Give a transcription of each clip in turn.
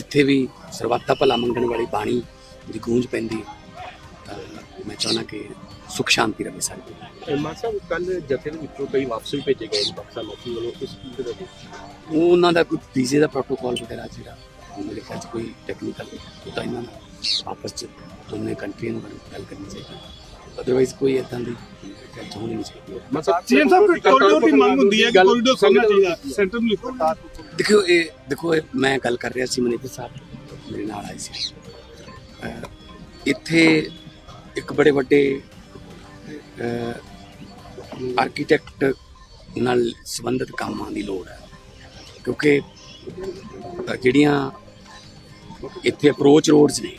ਜਿੱਥੇ ਵੀ ਸਰਬੱਤਾ ਭਲਾ ਮੰਗਣ ਵਾਲੀ ਬਾਣੀ ਦੀ ਗੂੰਜ ਪੈਂਦੀ ਤਾਂ ਮੈਂ ਚਾਹੁੰਦਾ ਕਿ ਸੁਖ ਸ਼ਾਂਤੀ ਰਹੇ। ਮਾਨ ਸਾਹਿਬ ਕੱਲ ਜਥੇ ਦੇ ਵਿੱਚੋਂ ਕਈ ਵਾਪਸ ਭੇਜੇ ਗਏ ਪਾਕਿਸਤਾਨ ਲੋਕੀ ਵੱਲੋਂ ਇਸ ਦੇ ਉਹਨਾਂ ਦਾ ਕੋਈ ਵੀਜ਼ੇ ਦਾ ਪ੍ਰੋਟੋਕਾਲ ਵਗੈਰਾ ਜਿਹੜਾ ਮੇਰੇ ਖਿਆਲ ਕੋਈ ਟੈਕਨੀਕਲ ਹੁੰਦਾ ਇਹਨਾਂ ਦਾ ਆਪਸ 'ਚ ਦੋਨੇ ਕੰਟਰੀਆਂ ਨੂੰ ਗੱਲ ਕਰਨੀ ਚਾਹੀਦੀ ਅਦਰਵਾਈਜ਼ ਕੋਈ ਇਦਾਂ ਦੀ ਗੱਲ ਹੋਣੀ ਨਹੀਂ ਚਾਹੀਦੀ। ਮਾਨ ਸਾਹਿਬ ਕੋਰੀਡੋਰ ਦੀ ਮੰਗ ਹੁੰਦੀ ਹੈ ਕੋਰੀਡੋਰ ਖੋਲ੍ਹਣਾ ਚਾਹੀਦਾ ਸੈਂਟਰ ਨੂੰ ਲਿਖੋ। ਦੇਖੋ, ਇਹ ਦੇਖੋ, ਇਹ ਮੈਂ ਗੱਲ ਕਰ ਰਿਹਾ ਸੀ ਮੈਨੇਜਰ ਸਾਹਿਬ ਮੇਰੇ ਨਾਲ ਆਏ ਸੀ। ਇੱਥੇ ਇੱਕ ਬੜੇ ਵੱਡੇ ਆਰਕੀਟੈਕਟ ਨਾਲ ਸੰਬੰਧਿਤ ਕੰਮਾਂ ਦੀ ਲੋੜ ਹੈ। ਕਿਉਂਕਿ ਜਿਹੜੀਆਂ ਇੱਥੇ ਅਪਰੋਚ ਰੋਡਸ ਨੇ,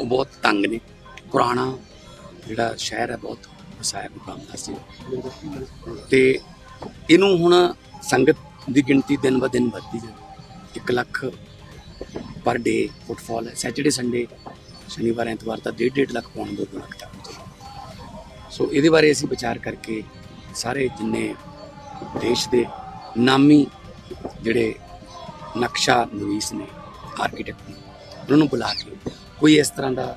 ਉਹ ਬਹੁਤ ਤੰਗ ਨੇ। ਪੁਰਾਣਾ ਜਿਹੜਾ ਸ਼ਹਿਰ ਹੈ, ਬਹੁਤ ਵਸਾਇਆ ਗੁਰੂ ਦਾ ਸੀ। ਨੇ। ਤੇ ਇਹਨੂੰ ਹੁਣ ਸੰਗਤ ਦੀ ਗਿਣਤੀ ਦਿਨ ਬ ਦਿਨ ਵੱਧਦੀ ਜਾਂਦੀ 1 ਲੱਖ ਪਰ ਡੇ ਫੁੱਟਫਾਲ ਹੈ। ਸੈਟਰਡੇ ਸੰਡੇ ਸ਼ਨੀਵਾਰ, ਐਤਵਾਰ ਤਾਂ 1.5 ਲੱਖ ਪੌਣ 2 ਲੱਖ ਤੱਕ ਸੋ ਇਹਦੇ ਬਾਰੇ ਅਸੀਂ ਵਿਚਾਰ ਕਰਕੇ ਸਾਰੇ ਜਿੰਨੇ ਦੇਸ਼ ਦੇ ਨਾਮੀ ਜਿਹੜੇ ਨਕਸ਼ਾ ਨਵੀਸ ਨੇ ਆਰਕੀਟੈਕਟ ਨੇ, ਉਹਨਾਂ ਨੂੰ ਬੁਲਾ ਕੇ ਕੋਈ ਇਸ ਤਰ੍ਹਾਂ ਦਾ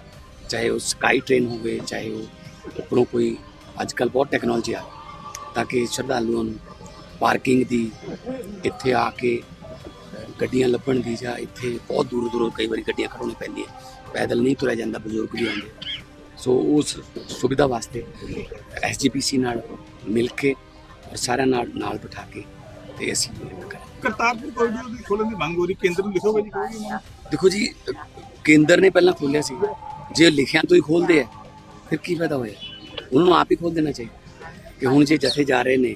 ਚਾਹੇ ਉਹ ਸਕਾਈ ਟ੍ਰੇਨ ਹੋਵੇ, ਚਾਹੇ ਉਹ ਉੱਪਰੋਂ ਕੋਈ ਅੱਜ ਕੱਲ ਬਹੁਤ ਟੈਕਨੋਲੋਜੀ ਆ, ਤਾਂ ਕਿ ਸ਼ਰਧਾਲੂਆਂ ਨੂੰ ਪਾਰਕਿੰਗ ਦੀ ਇੱਥੇ ਆ ਕੇ ਗੱਡੀਆਂ ਲੱਭਣ ਦੀ ਜਾਂ ਇੱਥੇ ਬਹੁਤ ਦੂਰ ਦੂਰੋਂ ਕਈ ਵਾਰੀ ਗੱਡੀਆਂ ਖੜਾਉਣੀ ਪੈਂਦੀਆਂ। ਪੈਦਲ ਨਹੀਂ ਤੁਰਿਆ ਜਾਂਦਾ ਬਜ਼ੁਰਗ ਵੀ ਆਉਂਦੇ। ਸੋ ਉਸ ਸੁਵਿਧਾ ਵਾਸਤੇ ਐਸਜੀਪੀਸੀ ਨਾਲ ਮਿਲ ਕੇ ਔਰ ਸਾਰਿਆਂ ਨਾਲ ਨਾਲ ਬਿਠਾ ਕੇ ਤੇ ਅਸੀਂ ਕਰਤਾਰਪੁਰ ਕੋਰੀਡੋਰ ਦੀ ਖੋਲ੍ਹਣ ਦੀ ਮੰਗ ਹੋ ਰਹੀ ਕੇਂਦਰ ਨੂੰ ਲਿਖੋਗੇ ਜੀ ਮੰਗ? ਦੇਖੋ ਜੀ ਕੇਂਦਰ ਨੇ ਪਹਿਲਾਂ ਖੋਲਿਆ ਸੀ। ਜੇ ਲਿਖਿਆ ਤੋਂ ਹੀ ਖੋਲਦੇ ਆ ਫਿਰ ਕੀ ਫਾਇਦਾ ਹੋਇਆ? ਉਹਨਾਂ ਨੂੰ ਆਪ ਹੀ ਖੋਲ ਦੇਣਾ ਚਾਹੀਦਾ। ਕਿ ਹੁਣ ਜੇ ਜਥੇ ਜਾ ਰਹੇ ਨੇ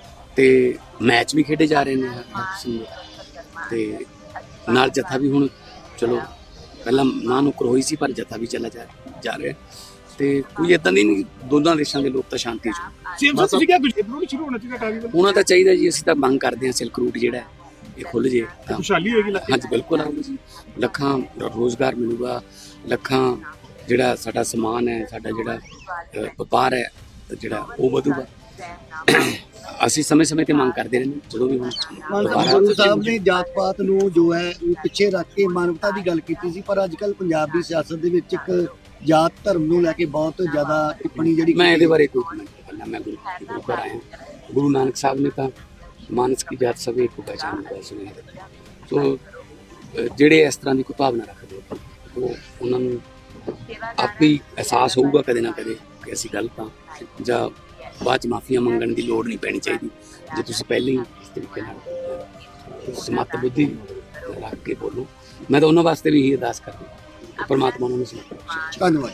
ਤੇ ਮੈਚ ਵੀ ਖੇਡੇ ਜਾ ਰਹੇ ਨੇ ਹਰ ਕਿਸਮ ਦੇ। ਤੇ ਨਾਲ ਜਥਾ ਵੀ ਹੁਣ ਚਲੋ ਪਹਿਲਾਂ ਨਾ ਨੁਕਰ ਹੋਈ ਸੀ ਪਰ ਜਥਾ ਵੀ ਚੱਲਾ ਜਾ ਜਾ ਰਿਹਾ। ਤੇ ਕੋਈ ਇਦਾਂ ਦੀ ਨਹੀਂ ਦੋਨਾਂ ਦੇਸ਼ਾਂ ਦੇ ਲੋਕ ਤਾਂ ਸ਼ਾਂਤੀ ਚ ਸੀਐਮ ਸਾਹਿਬ ਤੁਸੀਂ ਕਿਹਾ ਗੁਜਰਾਤ ਸ਼ੁਰੂ ਹੋਣਾ ਚਾਹੀਦਾ ਕਾਰਜਕ੍ਰਮ ਉਹਨਾਂ ਦਾ ਚਾਹੀਦਾ ਜੀ ਅਸੀਂ ਤਾਂ ਮੰਗ ਕਰਦੇ ਹਾਂ ਸਿਲਕ ਰੂਟ ਜਿਹੜਾ ਹੈ, ਇਹ ਖੁੱਲ ਜੇ ਤਾਂ। ਖੁਸ਼ਹਾਲੀ ਹੋਏਗੀ ਇਲਾਕੇ ਹਾਂਜੀ ਬਿਲਕੁਲ ਆਉਂਦੀ ਜੀ। ਲੱਖਾਂ ਰੋਜ਼ਗਾਰ ਮਿਲੂਗਾ ਲੱਖਾਂ ਜਿਹੜਾ ਸਾਡਾ ਸਮਾਨ ਹੈ ਸਾਡਾ ਜਿਹੜਾ ਅ, ਵਪਾਰ ਹੈ ਜਿਹੜਾ ਉਹ ਵਧੂਗਾ। ਅਸੀਂ ਸਮੇਂ-ਸਮੇਂ ਤੇ ਮੰਗ ਕਰਦੇ ਰਹਿੰਦੇ ਜਦੋਂ ਵੀ ਹੁਣ ਗੁਰੂ ਸਾਹਿਬ ਨੇ ਜਾਤ ਪਾਤ ਨੂੰ ਜੋ ਹੈ ਉਹ ਪਿੱਛੇ ਰੱਖ ਕੇ ਮਾਨਵਤਾ ਦੀ ਗੱਲ ਕੀਤੀ ਸੀ ਪਰ ਅੱਜ ਕੱਲ ਪੰਜਾਬ ਦੀ ਸਿਆਸਤ ਦੇ ਵਿੱਚ ਇੱਕ ਜਾਤ ਧਰਮ ਨੂੰ ਲੈ ਕੇ ਬਹੁਤ ਜ਼ਿਆਦਾ ਟਿੱਪਣੀ ਜਿਹੜੀ ਮੈਂ ਇਹਦੇ ਬਾਰੇ ਕੋਈ ਨਹੀਂ ਕਰਨਾ ਮੈਂ ਗੁਰੂ ਗੁਰੂ ਘਰ ਆਇਆ। ਗੁਰੂ ਨਾਨਕ ਸਾਹਿਬ ਨੇ ਤਾਂ ਮਾਨਸ ਕੀ ਜਾਤ ਸਭੇ ਕੋ ਦਾ ਸੁਨੇਹਾ ਦਿੱਤਾ। ਸੋ ਜਿਹੜੇ ਇਸ ਤਰ੍ਹਾਂ ਦੀ ਕੋਈ ਭਾਵਨਾ ਰੱਖਦੇ ਉਹ ਉਹਨਾਂ ਨੂੰ ਆਪੇ ਅਹਿਸਾਸ ਹੋਊਗਾ ਕਦੇ ਨਾ ਕਦੇ ਕਿ ਅਸੀਂ ਗਲਤ ਹਾਂ ਜਾਂ ਬਾਅਦ ਚ ਮਾਫੀਆਂ ਮੰਗਣ ਦੀ ਲੋੜ ਨਹੀਂ ਪੈਣੀ ਚਾਹੀਦੀ। ਜੇ ਤੁਸੀਂ ਪਹਿਲਾਂ ਹੀ ਇਸ ਤਰੀਕੇ ਨਾਲ ਸਮਤ ਬੁੱਧੀ ਰੱਖ ਕੇ ਬੋਲੋ। ਮੈਂ ਤਾਂ ਉਹਨਾਂ ਵਾਸਤੇ ਵੀ ਇਹੀ ਅਰਦਾਸ ਕਰਦਾ ਪਰਮਾਤਮਾ ਨੂੰ ਸਮਰਪਿਤ ਧੰਨਵਾਦ।